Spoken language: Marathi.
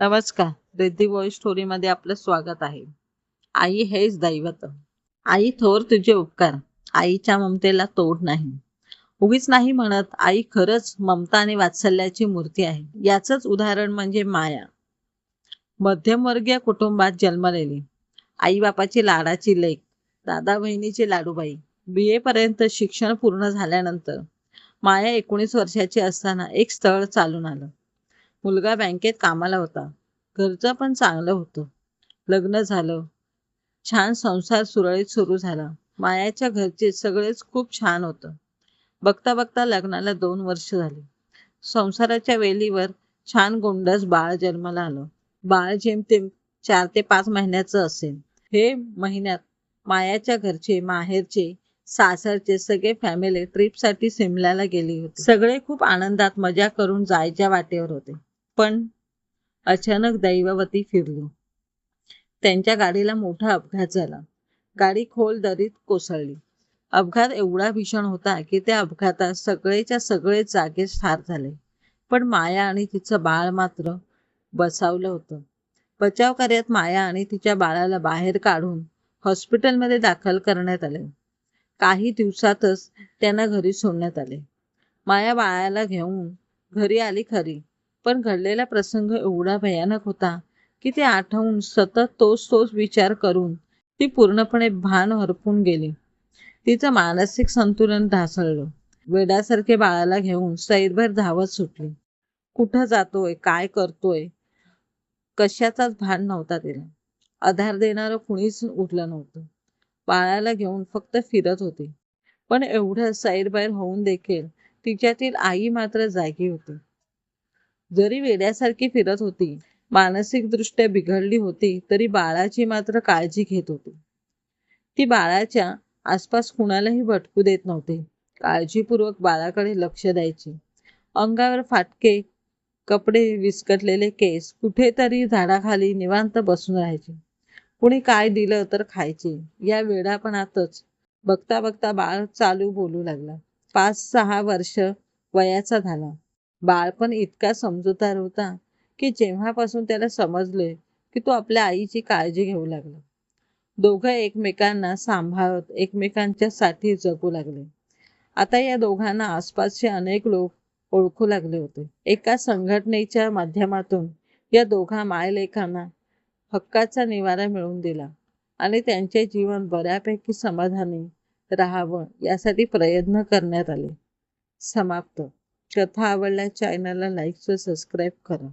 नमस्कार. रिद्धी वॉइस स्टोरीमध्ये आपलं स्वागत आहे. आई हेच दैवत. आई थोर तुझे उपकार. आईच्या ममतेला तोड नाही. उगीच नाही म्हणत आई खरंच ममता आणि वात्सल्याची मूर्ती आहे. याचंच उदाहरण म्हणजे माया. मध्यमवर्गीय कुटुंबात जन्मलेली. आई बापाची लाडाची लेख. दादा बहिणीची लाडूबाई. बी ए पर्यंत शिक्षण पूर्ण झाल्यानंतर माया एकोणीस वर्षाची असताना एक स्थळ चालून आलं. मुलगा बँकेत कामाला होता. घरचं पण चांगलं होतं. लग्न झालं. छान संसार सुरळीत सुरू झाला. मायाच्या घरचे सगळेच खूप छान होतं. बघता बघता लग्नाला दोन वर्ष झाली. संसाराच्या वेलीवर छान गोंडस बाळ जन्माला आलं. बाळ जेमतेम चार ते पाच महिन्याचं असेल. हे महिन्यात मायाच्या घरचे माहेरचे सासरचे सगळे फॅमिली ट्रिपसाठी सिमल्याला गेली होती. सगळे खूप आनंदात मजा करून जायच्या वाटेवर होते. पण अचानक दैवावती फिरली. त्यांच्या गाडीला मोठा अपघात झाला. गाडी खोल दरीत कोसळली. अपघात एवढा भीषण होता की त्या अपघातात सगळेच्या सगळे जागेच ठार झाले. पण माया आणि तिचं बाळ मात्र बसावलं होतं. बचाव कार्यात माया आणि तिच्या बाळाला बाहेर काढून हॉस्पिटलमध्ये दाखल करण्यात आले. काही दिवसातच त्यांना घरी सोडण्यात आले. माया बाळाला घेऊन घरी आली खरी. पण घडलेला प्रसंग एवढा भयानक होता की ते आठवून सतत तोच तोच विचार करून ती पूर्णपणे भान हरपून गेली. तिचं मानसिक संतुलन ढासळलं. वेडासारखे बाळाला घेऊन सैरभर धावत सुटली. कुठं जातोय? काय करतोय? कशाचाच भान नव्हता तिला. आधार देणारं कुणीच उठलं नव्हतं. बाळाला घेऊन फक्त फिरत होती. पण एवढं सैरबाहेर होऊन देखील तिच्यातील आई मात्र जागी होती. जरी वेड्यासारखी फिरत होती मानसिकदृष्ट्या बिघडली होती तरी बाळाची मात्र काळजी घेत होती. ती बाळाच्या आसपास कुणालाही भटकू देत नव्हते. काळजीपूर्वक बाळाकडे लक्ष द्यायची. अंगावर फाटके कपडे विस्कटलेले केस कुठेतरी झाडाखाली निवांत बसून राहायचे. कुणी काय दिलं तर खायचे. या वेळापणातच बघता बघता बाळ चालू बोलू लागला. पाच सहा वर्ष वयाचा झाला. बाळपण इतका समजूतदार होता की जेव्हापासून त्याला समजले की तो आपल्या आईची काळजी घेऊ लागला. दोघं एकमेकांना सांभाळत एकमेकांच्या साठी जगू लागले. आता या दोघांना आसपासचे अनेक लोक ओळखू लागले होते. एका संघटनेच्या माध्यमातून या दोघा मायलेखांना हक्काचा निवारा मिळवून दिला आणि त्यांचे जीवन बऱ्यापैकी समाधानी राहावं यासाठी प्रयत्न करण्यात आले. समाप्त. कथा आवडल्या चॅनलला लाईक व सबस्क्राईब करा.